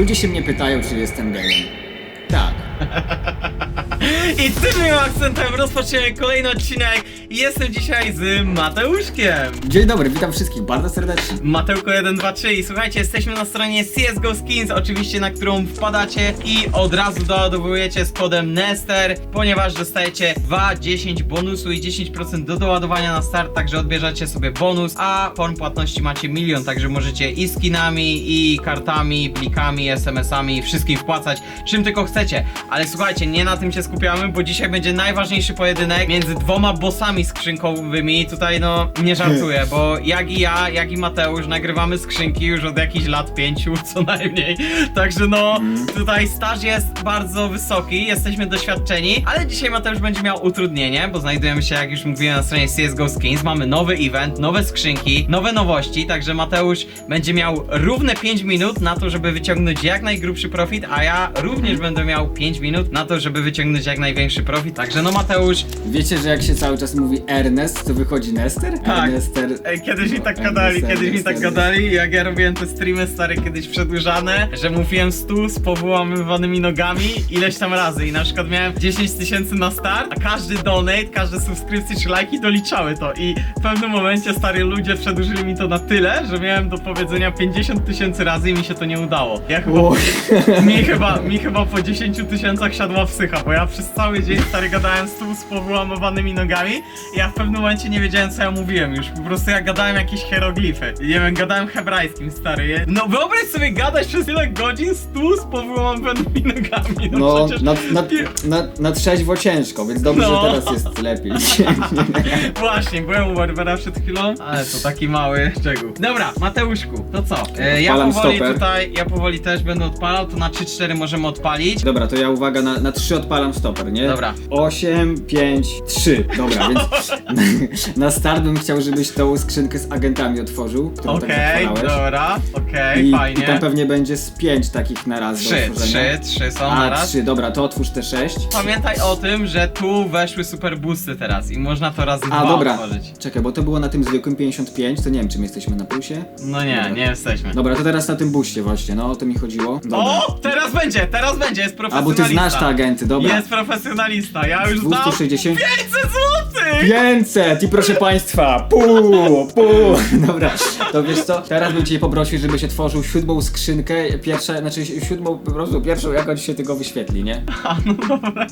Ludzie się mnie pytają, czy jestem gejem. Tak. I tym akcentem rozpoczniemy kolejny odcinek. Jestem dzisiaj z Mateuszkiem. Dzień dobry, witam wszystkich bardzo serdecznie. Mateuko 123 i słuchajcie, jesteśmy na stronie CSGO Skins, oczywiście na którą wpadacie i od razu doładowujecie z kodem Nester, ponieważ dostajecie 2, 10 bonusu i 10% do doładowania na start, także odbierzecie sobie bonus, a form płatności macie milion, także możecie i skinami, i kartami, plikami, SMS-ami, wszystkim wpłacać, czym tylko chcecie. Ale słuchajcie, nie na tym się skupiamy, bo dzisiaj będzie najważniejszy pojedynek między dwoma bossami skrzynkowymi. Tutaj no nie żartuję, bo jak i ja, jak i Mateusz nagrywamy skrzynki już od jakichś lat pięciu co najmniej. Także no tutaj staż jest bardzo wysoki, jesteśmy doświadczeni, ale dzisiaj Mateusz będzie miał utrudnienie, bo znajdujemy się, jak już mówiłem, na stronie CSGO Skins. Mamy nowy event, nowe skrzynki, nowe nowości, także Mateusz będzie miał równe 5 minut na to, żeby wyciągnąć jak najgrubszy profit, a ja również będę miał 5 minut na to, żeby wyciągnąć jak największy profit. Także no Mateusz, Wiecie, że jak się cały czas mówi Ernest, to wychodzi Nester? Tak. Ernester... Ej, kiedyś mi tak gadali, kiedyś mi tak Ernest. gadali, jak ja robiłem te streamy stare kiedyś przedłużane, że mówiłem stu z powyłamywanymi nogami ileś tam razy i na przykład miałem 10 tysięcy na start, a każdy donate, każde subskrypcje czy lajki doliczały to i w pewnym momencie stary ludzie przedłużyli mi to na tyle, że miałem do powiedzenia 50 tysięcy razy i mi się to nie udało. Ja chyba mi chyba, mi chyba po 10 tysiącach siadła psycha, bo ja przez cały dzień stary gadałem tyłu z powyłamowanymi nogami ja w pewnym momencie nie wiedziałem co ja mówiłem już, po prostu ja gadałem jakieś hieroglify, nie wiem, gadałem hebrajskim stary, no wyobraź sobie gadać przez tyle godzin z tyłu z powyłamowanymi nogami, no, no, przecież... na, na, na, na trzeźwo ciężko, więc dobrze, No. że teraz jest lepiej. Właśnie, byłem u Barbera przed chwilą, ale to taki mały szczegół. Dobra, Mateuszku, to co? E, ja Odpalam powoli stoper. tutaj, ja powoli też będę odpalał, to na 3-4 możemy odpalić. Dobra, to ja uwaga, na, na trzy odpalam stoper, nie? Dobra. 8, 5, 3. Dobra, więc na start bym chciał, żebyś tą skrzynkę z agentami otworzył, którą tak Okej, zachwalałeś. dobra, okej, I, fajnie. I tam pewnie będzie z 5 takich na raz Trzy, otworzenia. trzy, trzy są A, na raz. 3, dobra, to otwórz te 6. Pamiętaj o tym, że tu weszły super boosty teraz i można to razy A, dwa dobra. otworzyć. Czekaj, bo to było na tym zwykłym 55, to nie wiem, czy my jesteśmy na plusie. No nie, Dobra. nie jesteśmy. Dobra, to teraz na tym buście właśnie, no o to mi chodziło. Dobra. O! Teraz będzie, teraz będzie, jest A, profesjonalista. bo ty znasz te agenty, dobra. Jest profesjonalista, ja już znam 260. 500 złotych! 500! I proszę państwa, pół, pół. Dobra, to wiesz co? Teraz bym cię poprosił, żebyś otworzył siódmą skrzynkę, pierwsza, znaczy siódmą, po prostu pierwszą, jak on się tego wyświetli, nie? A, no dobra.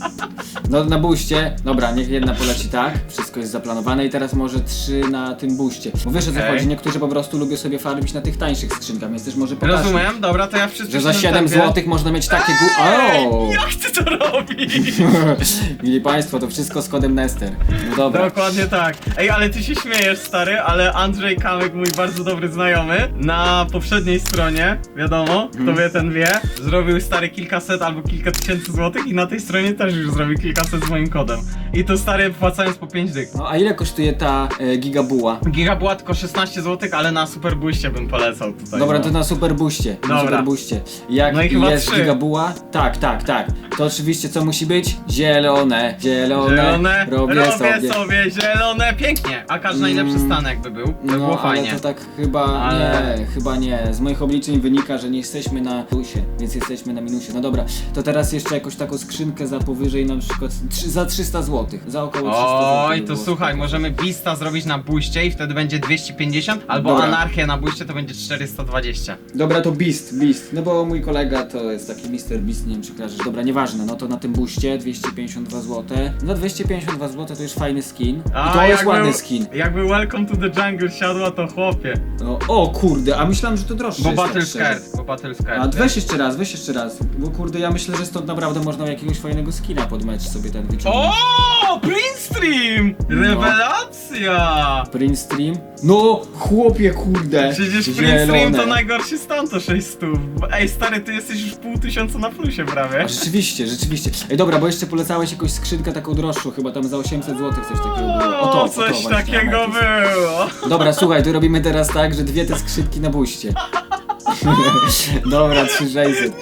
No na buście, dobra, niech jedna poleci tak, wszystko jest zaplanowane i teraz może trzy na tym buście. Bo wiesz o co Okej. chodzi, niektórzy po prostu lubią sobie farmić na tych tańszych skrzynkach, więc też może pokażę. Rozumiem, dobra, to ja wszystko Że za 7 zł można mieć takie gó... Ej, O! jak ty to robisz? Mili Państwo, to wszystko z kodem Nester. No dobra. Dokładnie tak. Ej, ale ty się śmiejesz, stary, ale Andrzej Kamek, mój bardzo dobry znajomy, na poprzedniej stronie, wiadomo, Mhm. kto wie, ten wie, zrobił stary kilkaset albo kilka tysięcy złotych i na tej stronie też już zrobił kilkaset z moim kodem. I to stary płacając po 5 dych. No a ile kosztuje ta e, gigabuła? Giga była tylko 16 zł, ale na super booście bym polecał tutaj. Dobra, no. to na superbuście. Na Dobra. superbuście. Jak No i chyba jest trzy. gigabuła? Tak, tak, tak. To oczywiście co musi być? Zielone, zielone. Zielone, robię sobie. Sobie. zielone, pięknie. A każdy najlepszy stan jakby był, to No, było ale fajnie. to tak chyba Ale- nie, chyba nie. Z moich obliczeń wynika, że nie jesteśmy na plusie, więc jesteśmy na minusie. No dobra, to teraz jeszcze jakąś taką skrzynkę za powyżej na przykład trzy- za 300 zł. Za około 300 zł. Oj, to było słuchaj, możemy Bista zrobić na buście i wtedy będzie 250, albo Dobra. Anarchię na buście to będzie 420. Dobra, to Beast, Beast. No bo mój kolega to jest taki Mr. Beast, nie wiem czy kojarzysz. Dobra, nieważne, no to na tym buście 252 zł. No 252 zł to już fajny skin. I to jest jakby- ładny skin. Jakby Welcome to the Jungle siadła, to chłopie. No, o kurde, a myślałem, że to droższe Bo jest, Battle szczerze. Skirt, Skirt. A weź jeszcze raz, weź jeszcze raz. Bo kurde, ja myślę, że stąd naprawdę można jakiegoś fajnego skina pod mecz sobie ten wyciągnąć. O, Prince Stream! Rewelacja! Print Stream? No, chłopie, kurde. Przecież Prince Zielone. Stream to najgorszy stan to 600. Ej, stary, ty jesteś już pół tysiąca na plusie prawie. A rzeczywiście, rzeczywiście. Ej, dobra, bo jeszcze polecałeś jakąś skrzynkę taką droższą, chyba tam za 800 zł coś takiego było. O to, o to coś właśnie, takiego Ametyst. było. Dobra, słuchaj, tu robimy teraz tak, że dwie te skrzynki na buście. Dobra, 3600.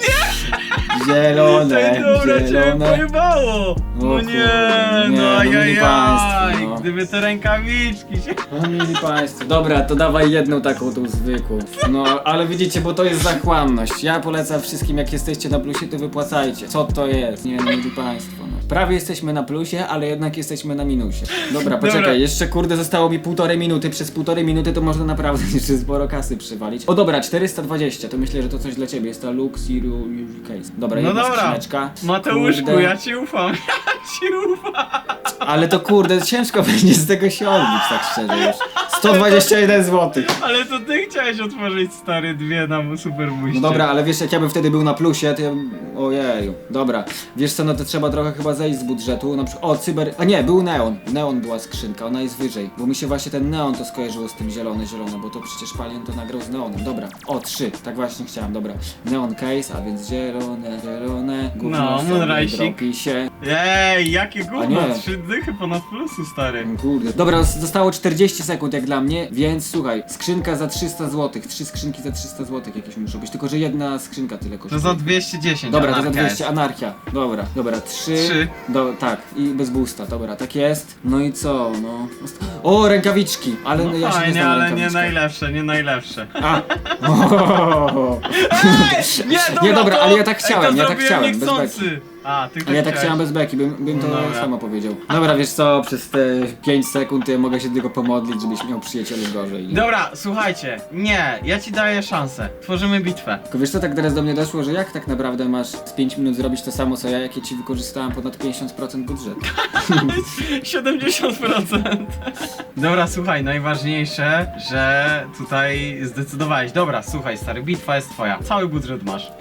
Zielone, dobra, cię zielone. pojebało! No O nie, kurde, nie, no no mieli ajajaj, państwo, no. gdyby te rękawiczki się... No mieli państwo. Dobra, to dawaj jedną taką tą zwykłą. No, ale widzicie, bo to jest zachłanność. Ja polecam wszystkim, jak jesteście na plusie, to wypłacajcie. Co to jest? Nie, no mieli państwo. No. Prawie jesteśmy na plusie, ale jednak jesteśmy na minusie. Dobra, poczekaj, Dobra. jeszcze kurde zostało mi półtorej minuty. Przez półtorej minuty to można naprawdę jeszcze sporo kasy przywalić. O dobra, 420, to myślę, że to coś dla ciebie. Jest ta Lux Use Case. Dobra, No jedna dobra, skrzyneczka. Mateuszku, Kurde. ja ci ufam, ja ci ufam. Ale to kurde, ciężko będzie z tego się odbić, tak szczerze już. 121 zł. Ale to ty chciałeś otworzyć stary dwie na super. No dobra, ale wiesz, jak ja bym wtedy był na plusie, to ja bym... Ojeju, dobra. Wiesz co, no to trzeba trochę chyba zejść z budżetu, na przykład... O, cyber... A nie, był neon. Neon była skrzynka, ona jest wyżej. Bo mi się właśnie ten neon to skojarzyło z tym zielone, zielone, bo to przecież Palion to nagrał z neonem. Dobra, o, trzy, tak właśnie chciałem, dobra. Neon case, a więc zielone, zielone, gówno No, sobie Moonrising. dropi się. Ej, jakie gówno, nie. trzy dychy ponad plusu, stary. Kurde. Dobra, zostało 40 sekund jak dla mnie, więc słuchaj, skrzynka za 300 zł, trzy skrzynki za 300 zł jakieś muszą być, tylko że jedna skrzynka tyle To kosztuje. za 210, Dobra, to za anarchia 200, jest. anarchia. Dobra, dobra, trzy. Trzy. Do, tak, i bez boosta, dobra, tak jest. No i co, no. O, rękawiczki! Ale no, ja się nie fajnie, znam na ale nie rękawiczkach. najlepsze, nie najlepsze. A! O, Nie, Nie, dobra, to- ale ja tak ej, chciałem, to ja tak zrobiłem chciałem, bez niechcący. A, ty ale ja tak chciałeś. chciałem bez beki, bym, bym to dobra. samo powiedział. Dobra, wiesz co, przez te 5 sekund ja mogę się tylko pomodlić, żebyś miał przyjacieli gorzej. Dobra, słuchajcie, nie, ja ci daję szansę. Tworzymy bitwę. Tylko wiesz co, tak teraz do mnie doszło, że jak tak naprawdę masz z 5 minut zrobić to samo co ja, jak ja ci wykorzystałem ponad 50% budżetu? 70%. Dobra, słuchaj, najważniejsze, że tutaj zdecydowałeś. Dobra, słuchaj, stary, bitwa jest twoja. Cały budżet masz.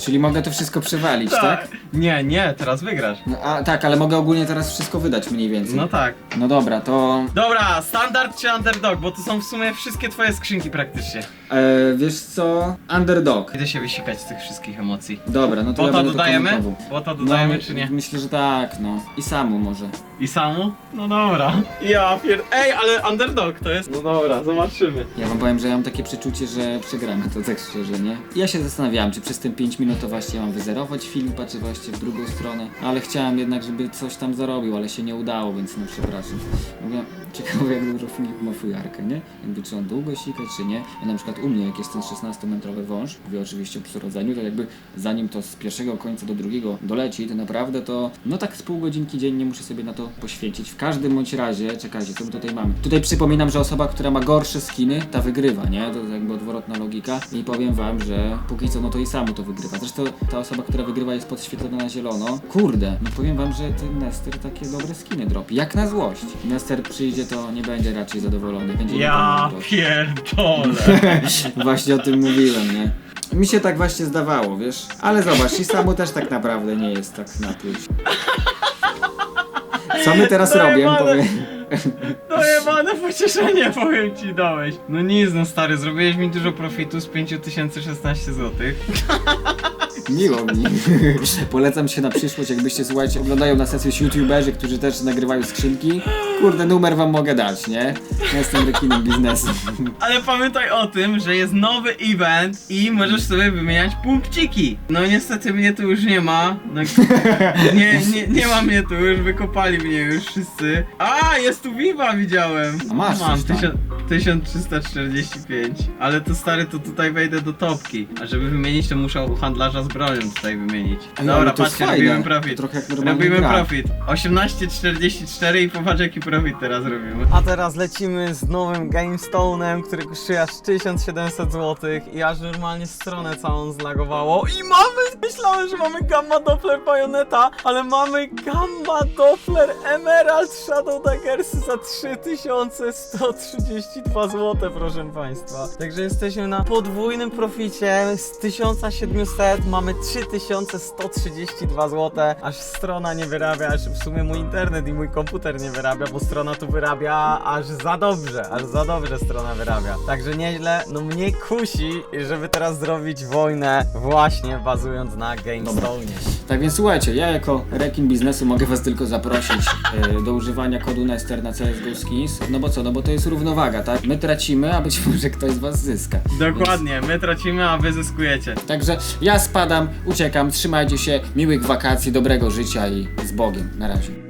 Czyli mogę to wszystko przewalić, tak? Nie, nie, teraz wygrasz. No, a tak, ale mogę ogólnie teraz wszystko wydać mniej więcej. No tak. No dobra, to Dobra, standard czy underdog, bo to są w sumie wszystkie twoje skrzynki praktycznie. E, wiesz co, underdog. Idę się wysikać z tych wszystkich emocji. Dobra, no to ja Bota będę to dodajemy? komentował. Bota dodajemy no, czy nie? Myślę, że tak, no. I samu może. I samu? No dobra. Ja pier... Ej, ale underdog to jest. No dobra, zobaczymy. Ja wam powiem, że ja mam takie przeczucie, że przegramy to tak szczerze, nie? Ja się zastanawiałem, czy przez te 5 minut to właśnie mam wyzerować film, czy właśnie w drugą stronę, ale chciałem jednak, żeby coś tam zarobił, ale się nie udało, więc no przepraszam. Mówię, ciekawe jak dużo filmów ma fujarkę, nie? Jakby czy on długo sikać, czy nie? Ja na przykład u mnie, jak jest ten 16-metrowy wąż, mówię oczywiście o przyrodzeniu, to jakby zanim to z pierwszego końca do drugiego doleci, to naprawdę to, no tak z pół godzinki dziennie muszę sobie na to poświęcić. W każdym bądź razie, czekajcie, co my tutaj mamy? Tutaj przypominam, że osoba, która ma gorsze skiny, ta wygrywa, nie? To jakby odwrotna logika i powiem wam, że póki co, no to i samo to wygrywa. Zresztą ta osoba, która wygrywa jest podświetlona na zielono. Kurde, no powiem wam, że ten Nester takie dobre skiny dropi, jak na złość. Nester przyjdzie, to nie będzie raczej zadowolony, będzie Ja pierdolę. Właśnie o tym mówiłem, nie? Mi się tak właśnie zdawało, wiesz? Ale zobacz, i samu też tak naprawdę nie jest tak na plus. Co my teraz No robię? jebane. Powiem. No jebane pocieszenie powiem ci dałeś. No nic no stary, zrobiłeś mi dużo profitu z 5016 zł. Miło mi. Polecam się na przyszłość, jakbyście słuchajcie, oglądają na sesji youtuberzy, którzy też nagrywają skrzynki. Kurde, numer wam mogę dać, nie? Ja jestem rekinem biznesu. Ale pamiętaj o tym, że jest nowy event i możesz sobie wymieniać punkciki. No niestety mnie tu już nie ma. No, nie, nie, nie ma mnie tu już, wykopali mnie już wszyscy. A, jest tu Viva widziałem. A masz Mam coś tam. tysiąc- 1345. Ale to stary, to tutaj wejdę do topki. A żeby wymienić, to muszę u handlarza z bronią tutaj wymienić. Ej, Dobra, ale to jest patrzcie, fajne. robimy profit. Trochę jak normalnie Robimy gra. profit. 18,44 i popatrz jaki profit teraz robimy. A teraz lecimy z nowym GameStone'em, który kosztuje aż 1700 zł i aż normalnie stronę całą zlagowało. I mamy, myślałem, że mamy Gamma Doppler Bayonetta, ale mamy Gamma Doppler Emerald Shadow Daggersy za 3132 zł, proszę Państwa. Także jesteśmy na podwójnym proficie z 1700 mamy 3132 zł, aż strona nie wyrabia, aż w sumie mój internet i mój komputer nie wyrabia, bo strona tu wyrabia aż za dobrze, aż za dobrze strona wyrabia. Także nieźle, no mnie kusi, żeby teraz zrobić wojnę właśnie bazując na GameStone. Tak więc słuchajcie, ja jako rekin biznesu mogę was tylko zaprosić e, do używania kodu Nester na CSGO Skins. No bo co, no bo to jest równowaga, tak? Tak? My tracimy, a być może ktoś z was zyska. Dokładnie, my tracimy, a wy zyskujecie. Także ja spadam, uciekam, trzymajcie się, miłych wakacji, dobrego życia i z Bogiem. Na razie.